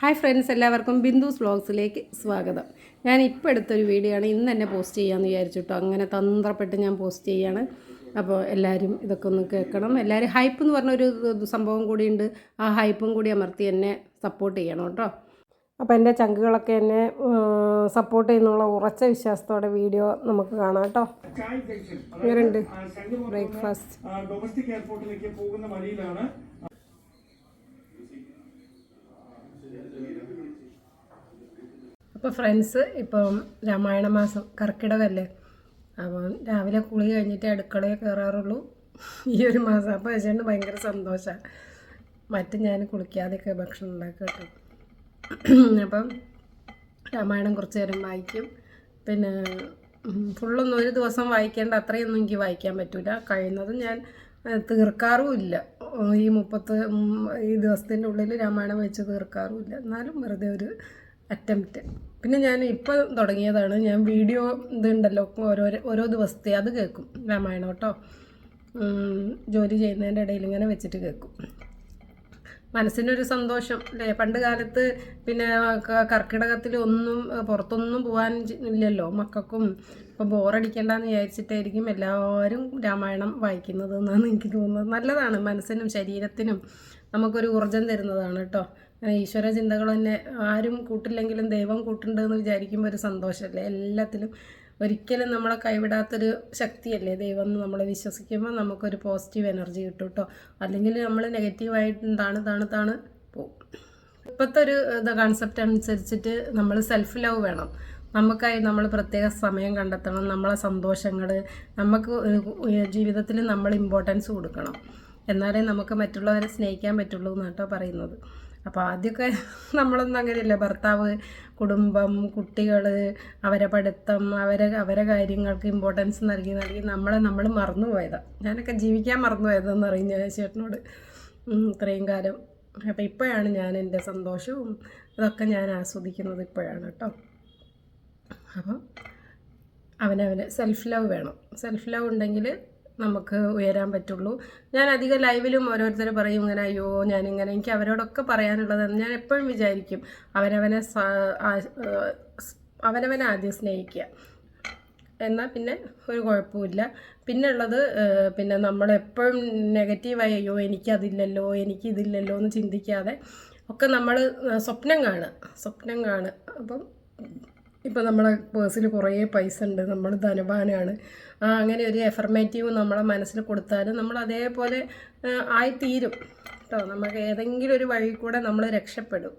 Hi friends എല്ലാവർക്കും ബിന്ദുസ് വ്ളോഗ്സിലേക്ക് സ്വാഗതം. ഞാൻ ഇപ്പോൾ എടുത്തൊരു വീഡിയോ ആണ്. ഇന്ന് തന്നെ പോസ്റ്റ് ചെയ്യാമെന്ന് വിചാരിച്ചു കേട്ടോ അങ്ങനെ തന്ത്രപ്പെട്ട് ഞാൻ പോസ്റ്റ് ചെയ്യാണ്. അപ്പോൾ എല്ലാവരും ഇതൊക്കെ ഒന്ന് കേൾക്കണം. എല്ലാവരും ഹൈപ്പ് എന്ന് പറഞ്ഞൊരു സംഭവം കൂടിയുണ്ട് ആ ഹൈപ്പും കൂടി അമർത്തി എന്നെ സപ്പോർട്ട് ചെയ്യണം കേട്ടോ അപ്പോൾ എന്റെ ചങ്കുകളൊക്കെ എന്നെ സപ്പോർട്ട് ചെയ്യുന്നുള്ള ഉറച്ച വിശ്വാസത്തോടെ വീഡിയോ നമുക്ക് കാണാം കേട്ടോ ബ്രേക്ക്ഫാസ്റ്റ് ഡൊമസ്റ്റിക് എയർപോർട്ടിലേക്ക് പോകുന്ന വഴിയിലാണ് അപ്പോൾ ഫ്രണ്ട്സ് ഇപ്പം രാമായണ മാസം കർക്കിടകമല്ലേ അപ്പം രാവിലെ കുളി കഴിഞ്ഞിട്ട് അടുക്കളയിൽ കയറാറുള്ളൂ ഈ ഒരു മാസം. അപ്പോൾ ചേട്ടന് ഭയങ്കര സന്തോഷമാണ് മറ്റ് ഞാൻ കുളിക്കാതെയൊക്കെ ഭക്ഷണം ഉണ്ടാക്കുക അപ്പം രാമായണം കുറച്ച് നേരം വായിക്കും. പിന്നെ ഫുള്ളൊന്നും ഒരു ദിവസം വായിക്കേണ്ട അത്രയൊന്നും എനിക്ക് വായിക്കാൻ പറ്റില്ല കഴിയുന്നതും ഞാൻ തീർക്കാറുമില്ല ഈ മുപ്പത്ത് ഈ ദിവസത്തിന്റെ ഉള്ളിൽ രാമായണം വെച്ച് തീർക്കാറുമില്ല എന്നാലും വെറുതെ ഒരു അറ്റംപ്റ്റ് പിന്നെ ഞാൻ ഇപ്പോൾ തുടങ്ങിയതാണ്. ഞാൻ വീഡിയോ ഇതുണ്ടല്ലോ ഓരോ ഓരോ ദിവസത്തെ അത് കേൾക്കും. രാമായണം കേട്ടോ. ജോലി ചെയ്യുന്നതിന്റെ ഇടയിൽ ഇങ്ങനെ വെച്ചിട്ട് കേൾക്കും. മനസ്സിനൊരു സന്തോഷം അല്ലേ? പണ്ട് കാലത്ത് പിന്നെ കർക്കിടകത്തിൽ ഒന്നും പുറത്തൊന്നും പോകാൻ ഇല്ലല്ലോ മക്കൾക്കും. ഇപ്പം ബോറടിക്കണ്ടെന്ന് വിചാരിച്ചിട്ടായിരിക്കും എല്ലാവരും രാമായണം വായിക്കുന്നത് എന്നാണ് എനിക്ക് തോന്നുന്നത്. നല്ലതാണ് മനസ്സിനും ശരീരത്തിനും. നമുക്കൊരു ഊർജം തരുന്നതാണ് കേട്ടോ. ഈശ്വര ചിന്തകൾ തന്നെ ആരും കൂട്ടില്ലെങ്കിലും ദൈവം കൂട്ടുണ്ടെന്ന് വിചാരിക്കുമ്പോൾ ഒരു സന്തോഷമല്ലേ എല്ലാത്തിലും ഒരിക്കലും നമ്മളെ കൈവിടാത്തൊരു ശക്തിയല്ലേ ദൈവം എന്ന് നമ്മൾ വിശ്വസിക്കുമ്പോൾ നമുക്കൊരു പോസിറ്റീവ് എനർജി കിട്ടും കേട്ടോ അല്ലെങ്കിൽ നമ്മൾ നെഗറ്റീവായിട്ട് താണ് താണ് താണ് പോകും ഇപ്പോഴത്തെ ഒരു കൺസെപ്റ്റ് അനുസരിച്ചിട്ട് നമ്മൾ സെൽഫ് ലവ് വേണം. നമുക്കായി നമ്മൾ പ്രത്യേക സമയം കണ്ടെത്തണം. നമ്മളെ സന്തോഷങ്ങൾ നമുക്ക് ജീവിതത്തിൽ നമ്മൾ ഇമ്പോർട്ടൻസ് കൊടുക്കണം. എന്നാലേ നമുക്ക് മറ്റുള്ളവരെ സ്നേഹിക്കാൻ പറ്റുള്ളൂ എന്നാട്ടോ പറയുന്നത്. അപ്പോൾ ആദ്യമൊക്കെ നമ്മളൊന്നും അങ്ങനെയല്ല. ഭർത്താവ് കുടുംബം കുട്ടികൾ അവരെ പഠിത്തം അവരെ അവരെ കാര്യങ്ങൾക്ക് ഇമ്പോർട്ടൻസ് നൽകി നൽകി നമ്മളെ നമ്മൾ മറന്നുപോയതാണ് ഞാനൊക്കെ ജീവിക്കാൻ മറന്നുപോയതെന്ന് പറയും ഞാൻ ചേട്ടനോട് ഇത്രയും കാലം. അപ്പോൾ ഇപ്പോഴാണ് ഞാൻ എന്റെ സന്തോഷവും അതൊക്കെ ഞാൻ ആസ്വദിക്കുന്നത് ഇപ്പോഴാണ് കേട്ടോ. അപ്പം അവനവന് സെൽഫ് ലവ് വേണം. സെൽഫ് ലവ് ഉണ്ടെങ്കിൽ നമുക്ക് ഉയരാൻ പറ്റുള്ളൂ. ഞാൻ അധികം ലൈവിലും ഓരോരുത്തർ പറയും ഇങ്ങനെ അയ്യോ ഞാനിങ്ങനെ. എനിക്ക് അവരോടൊക്കെ പറയാനുള്ളതെന്ന് ഞാൻ എപ്പോഴും വിചാരിക്കും. ഏഹ് അവനവനെ ആദ്യം സ്നേഹിക്കുക. എന്നാൽ പിന്നെ ഒരു കുഴപ്പമില്ല പിന്നെ ഉള്ളത് എപ്പോഴും പിന്നെ നമ്മളെപ്പോഴും നെഗറ്റീവായി അയ്യോ എനിക്കതില്ലല്ലോ എനിക്കിതില്ലല്ലോ എന്ന് ചിന്തിക്കാതെ ഒക്കെ നമ്മൾ സ്വപ്നം കാണുക. സ്വപ്നം കാണുക. അപ്പം ഇപ്പം നമ്മളെ പേഴ്സിൽ കുറേ പൈസ ഉണ്ട്. നമ്മൾ ധനവാനാണ്. ആ അങ്ങനെ ഒരു എഫർമേറ്റീവ് നമ്മളെ മനസ്സിൽ കൊടുത്താൽ നമ്മൾ അതേപോലെ ആയിത്തീരും കേട്ടോ നമുക്ക് ഏതെങ്കിലും ഒരു വഴി കൂടെ നമ്മൾ രക്ഷപ്പെടും.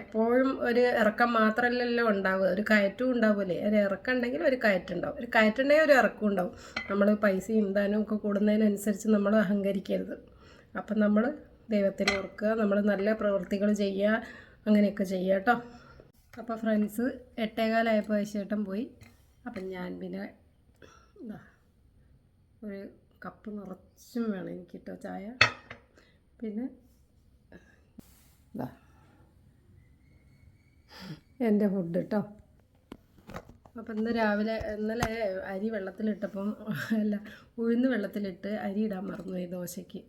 എപ്പോഴും ഒരു ഇറക്കം മാത്രമല്ലല്ലോ ഉണ്ടാവുക. ഒരു കയറ്റവും ഉണ്ടാവില്ലേ ഒരു ഇറക്കം ഉണ്ടെങ്കിൽ ഒരു കയറ്റം ഉണ്ടാവും. ഒരു കയറ്റുണ്ടെങ്കിൽ ഒരു ഇറക്കം ഉണ്ടാവും. നമ്മൾ പൈസയും ധനവും ഒക്കെ കൂടുന്നതിനനുസരിച്ച് നമ്മൾ അഹങ്കരിക്കരുത്. അപ്പം നമ്മൾ ദൈവത്തിനെ ഓർക്കുക. നമ്മൾ നല്ല പ്രവൃത്തികൾ ചെയ്യുക. അങ്ങനെയൊക്കെ ചെയ്യുക കേട്ടോ അപ്പോൾ ഫ്രണ്ട്സ് എട്ടേകാലായപ്പോൾ ചേട്ടൻ പോയി. അപ്പം ഞാൻ പിന്നെ എന്താ ഒരു കപ്പ് നിറച്ചും വേണം എനിക്ക് കേട്ടോ ചായ. പിന്നെ ഇതാ എന്റെ ഫുഡ് കേട്ടോ അപ്പം ഇന്ന് രാവിലെ ഇന്നലെ അരി വെള്ളത്തിലിട്ടപ്പം അല്ല ഉഴുന്ന് വെള്ളത്തിലിട്ട് അരി ഇടാൻ മറന്നു ഈ ദോശയ്ക്ക്.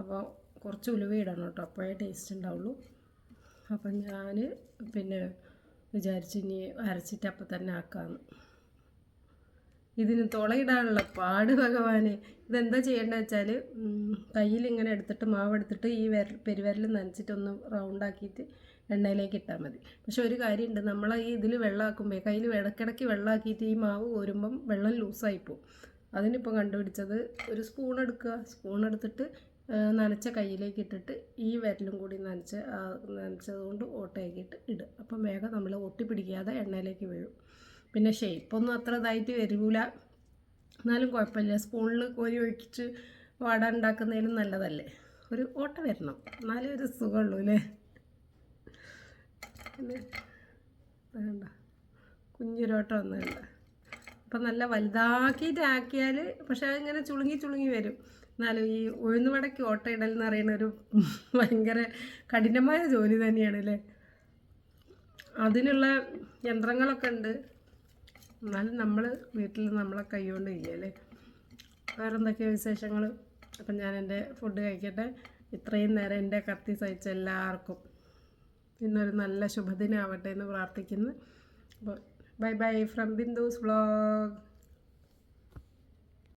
അപ്പോൾ കുറച്ച് ഉലുവ ഇടണം കേട്ടോ അപ്പോഴേ ടേസ്റ്റ് ഉണ്ടാവുള്ളൂ. അപ്പം ഞാൻ പിന്നെ വിചാരിച്ചു ഇനി അരച്ചിട്ട് അപ്പം തന്നെ ആക്കാമെന്ന് ഇതിന് തുളയിടാനുള്ള പാട് ഭഗവാനെ. ഇതെന്താ ചെയ്യേണ്ടത് വെച്ചാൽ കയ്യിൽ ഇങ്ങനെ എടുത്തിട്ട് മാവ് എടുത്തിട്ട് ഈ നനച്ചിട്ട് ഒന്ന് റൗണ്ടാക്കിയിട്ട് എണ്ണയിലേക്ക് ഇട്ടാൽ മതി. പക്ഷെ ഒരു കാര്യമുണ്ട് നമ്മൾ ഈ ഇതിൽ വെള്ളമാക്കുമ്പോൾ കയ്യിൽ ഇടയ്ക്കിടയ്ക്ക് വെള്ളമാക്കിയിട്ട് ഈ മാവ് കോരുമ്പം വെള്ളം ലൂസായിപ്പോവും അതിനിപ്പോൾ കണ്ടുപിടിച്ചത് ഒരു സ്പൂൺ എടുക്കുക. സ്പൂൺ എടുത്തിട്ട് നനച്ച കയ്യിലേക്ക് ഇട്ടിട്ട് ഈ വിരലും കൂടി നനച്ച് നനച്ചതുകൊണ്ട് നനച്ചത് കൊണ്ട് ഓട്ടയാക്കിയിട്ട് ഇടുക അപ്പം വേഗം നമ്മൾ ഒട്ടിപ്പിടിക്കാതെ എണ്ണയിലേക്ക് വീഴും. പിന്നെ ഷേപ്പൊന്നും അത്ര ഇതായിട്ട് വരില്ല എന്നാലും കുഴപ്പമില്ല. സ്പൂണിൽ കോരി ഒഴിച്ചിട്ട് വട ഉണ്ടാക്കുന്നതിലും നല്ലതല്ലേ? ഒരു ഓട്ട വരണം. എന്നാലേ ഒരു സുഖമുള്ളൂ അല്ലേ? പിന്നെ വേണ്ട. കുഞ്ഞൊരോട്ടം ഒന്നും വേണ്ട. അപ്പം നല്ല വലുതാക്കിയിട്ട് ആക്കിയാൽ പക്ഷെ അതിങ്ങനെ ചുളുങ്ങി ചുളുങ്ങി വരും. എന്നാലും ഈ ഉഴുന്നുവടയ്ക്ക് ഓട്ട ഇടൽ എന്ന് പറയുന്ന ഒരു ഭയങ്കര കഠിനമായ ജോലി തന്നെയാണ് അല്ലേ? അതിനുള്ള യന്ത്രങ്ങളൊക്കെ ഉണ്ട്. എന്നാലും നമ്മൾ വീട്ടിൽ നമ്മളെ കൈകൊണ്ട് ചെയ്യല്ലേ വേറെ എന്തൊക്കെയോ വിശേഷങ്ങൾ അപ്പം ഞാൻ എന്റെ ഫുഡ് കഴിക്കട്ടെ. ഇത്രയും നേരം എന്റെ കത്തി സഹിച്ച എല്ലാവർക്കും. ഇന്നൊരു നല്ല ശുഭദിനാവട്ടെ എന്ന് പ്രാർത്ഥിക്കുന്നു. അപ്പോൾ Bye-bye from Bindu's Vlog.